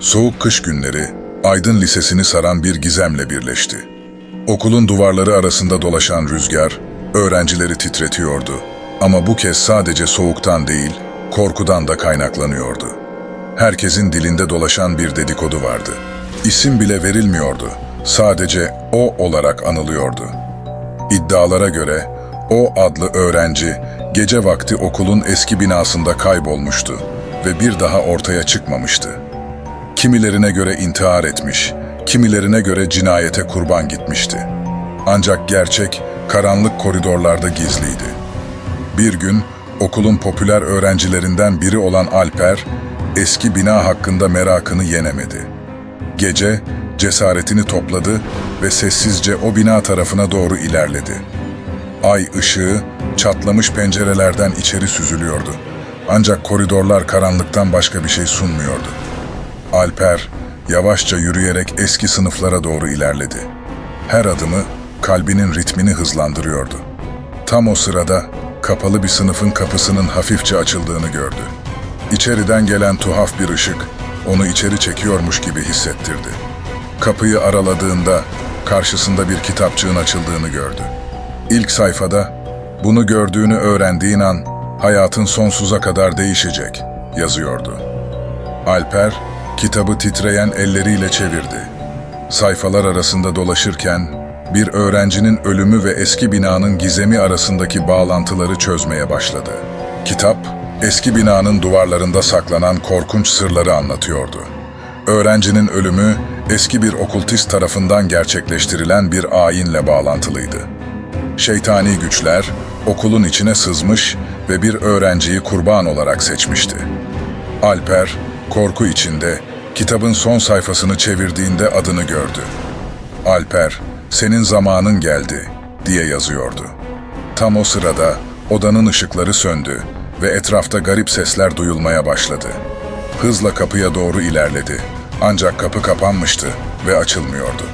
Soğuk kış günleri Aydın Lisesi'ni saran bir gizemle birleşti. Okulun duvarları arasında dolaşan rüzgar öğrencileri titretiyordu. Ama bu kez sadece soğuktan değil, korkudan da kaynaklanıyordu. Herkesin dilinde dolaşan bir dedikodu vardı. İsim bile verilmiyordu. Sadece o olarak anılıyordu. İddialara göre o adlı öğrenci gece vakti okulun eski binasında kaybolmuştu ve bir daha ortaya çıkmamıştı. Kimilerine göre intihar etmiş, kimilerine göre cinayete kurban gitmişti. Ancak gerçek karanlık koridorlarda gizliydi. Bir gün okulun popüler öğrencilerinden biri olan Alper, eski bina hakkında merakını yenemedi. Gece cesaretini topladı ve sessizce o bina tarafına doğru ilerledi. Ay ışığı çatlamış pencerelerden içeri süzülüyordu. Ancak koridorlar karanlıktan başka bir şey sunmuyordu. Alper yavaşça yürüyerek eski sınıflara doğru ilerledi. Her adımı kalbinin ritmini hızlandırıyordu. Tam o sırada kapalı bir sınıfın kapısının hafifçe açıldığını gördü. İçeriden gelen tuhaf bir ışık onu içeri çekiyormuş gibi hissettirdi. Kapıyı araladığında karşısında bir kitapçığın açıldığını gördü. İlk sayfada bunu gördüğünü öğrendiğin an hayatın sonsuza kadar değişecek yazıyordu. Alper kitabı titreyen elleriyle çevirdi. Sayfalar arasında dolaşırken bir öğrencinin ölümü ve eski binanın gizemi arasındaki bağlantıları çözmeye başladı. Kitap eski binanın duvarlarında saklanan korkunç sırları anlatıyordu. Öğrencinin ölümü eski bir okultist tarafından gerçekleştirilen bir ayinle bağlantılıydı. Şeytani güçler okulun içine sızmış ve bir öğrenciyi kurban olarak seçmişti. Alper korku içinde kitabın son sayfasını çevirdiğinde adını gördü. Alper, senin zamanın geldi diye yazıyordu. Tam o sırada odanın ışıkları söndü ve etrafta garip sesler duyulmaya başladı. Hızla kapıya doğru ilerledi. Ancak kapı kapanmıştı ve açılmıyordu.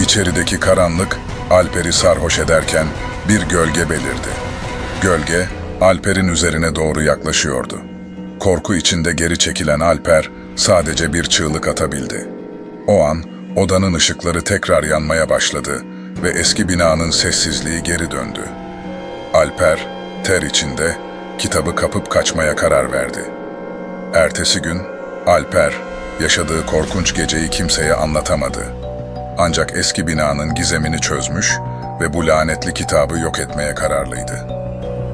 İçerideki karanlık Alper'i sarhoş ederken bir gölge belirdi. Gölge Alper'in üzerine doğru yaklaşıyordu. Korku içinde geri çekilen Alper sadece bir çığlık atabildi. O an odanın ışıkları tekrar yanmaya başladı ve eski binanın sessizliği geri döndü. Alper ter içinde kitabı kapıp kaçmaya karar verdi. Ertesi gün Alper yaşadığı korkunç geceyi kimseye anlatamadı. Ancak eski binanın gizemini çözmüş ve bu lanetli kitabı yok etmeye kararlıydı.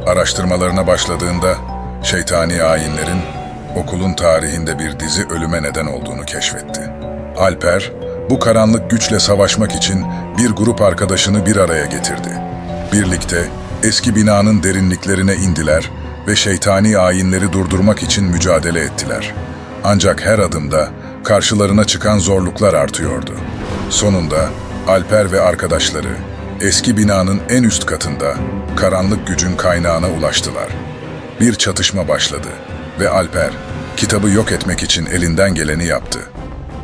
Araştırmalarına başladığında şeytani ayinlerin okulun tarihinde bir dizi ölüme neden olduğunu keşfetti. Alper, bu karanlık güçle savaşmak için bir grup arkadaşını bir araya getirdi. Birlikte eski binanın derinliklerine indiler ve şeytani ayinleri durdurmak için mücadele ettiler. Ancak her adımda karşılarına çıkan zorluklar artıyordu. Sonunda Alper ve arkadaşları eski binanın en üst katında karanlık gücün kaynağına ulaştılar. Bir çatışma başladı ve Alper kitabı yok etmek için elinden geleni yaptı.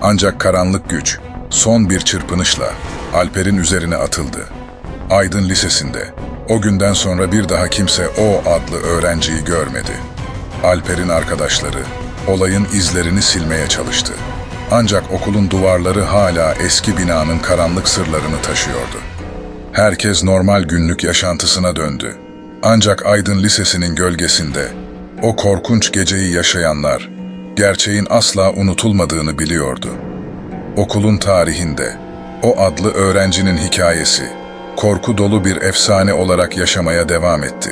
Ancak karanlık güç son bir çırpınışla Alper'in üzerine atıldı. Aydın Lisesi'nde o günden sonra bir daha kimse o adlı öğrenciyi görmedi. Alper'in arkadaşları olayın izlerini silmeye çalıştı. Ancak okulun duvarları hala eski binanın karanlık sırlarını taşıyordu. Herkes normal günlük yaşantısına döndü. Ancak Aydın Lisesi'nin gölgesinde o korkunç geceyi yaşayanlar gerçeğin asla unutulmadığını biliyordu. Okulun tarihinde o adlı öğrencinin hikayesi korku dolu bir efsane olarak yaşamaya devam etti.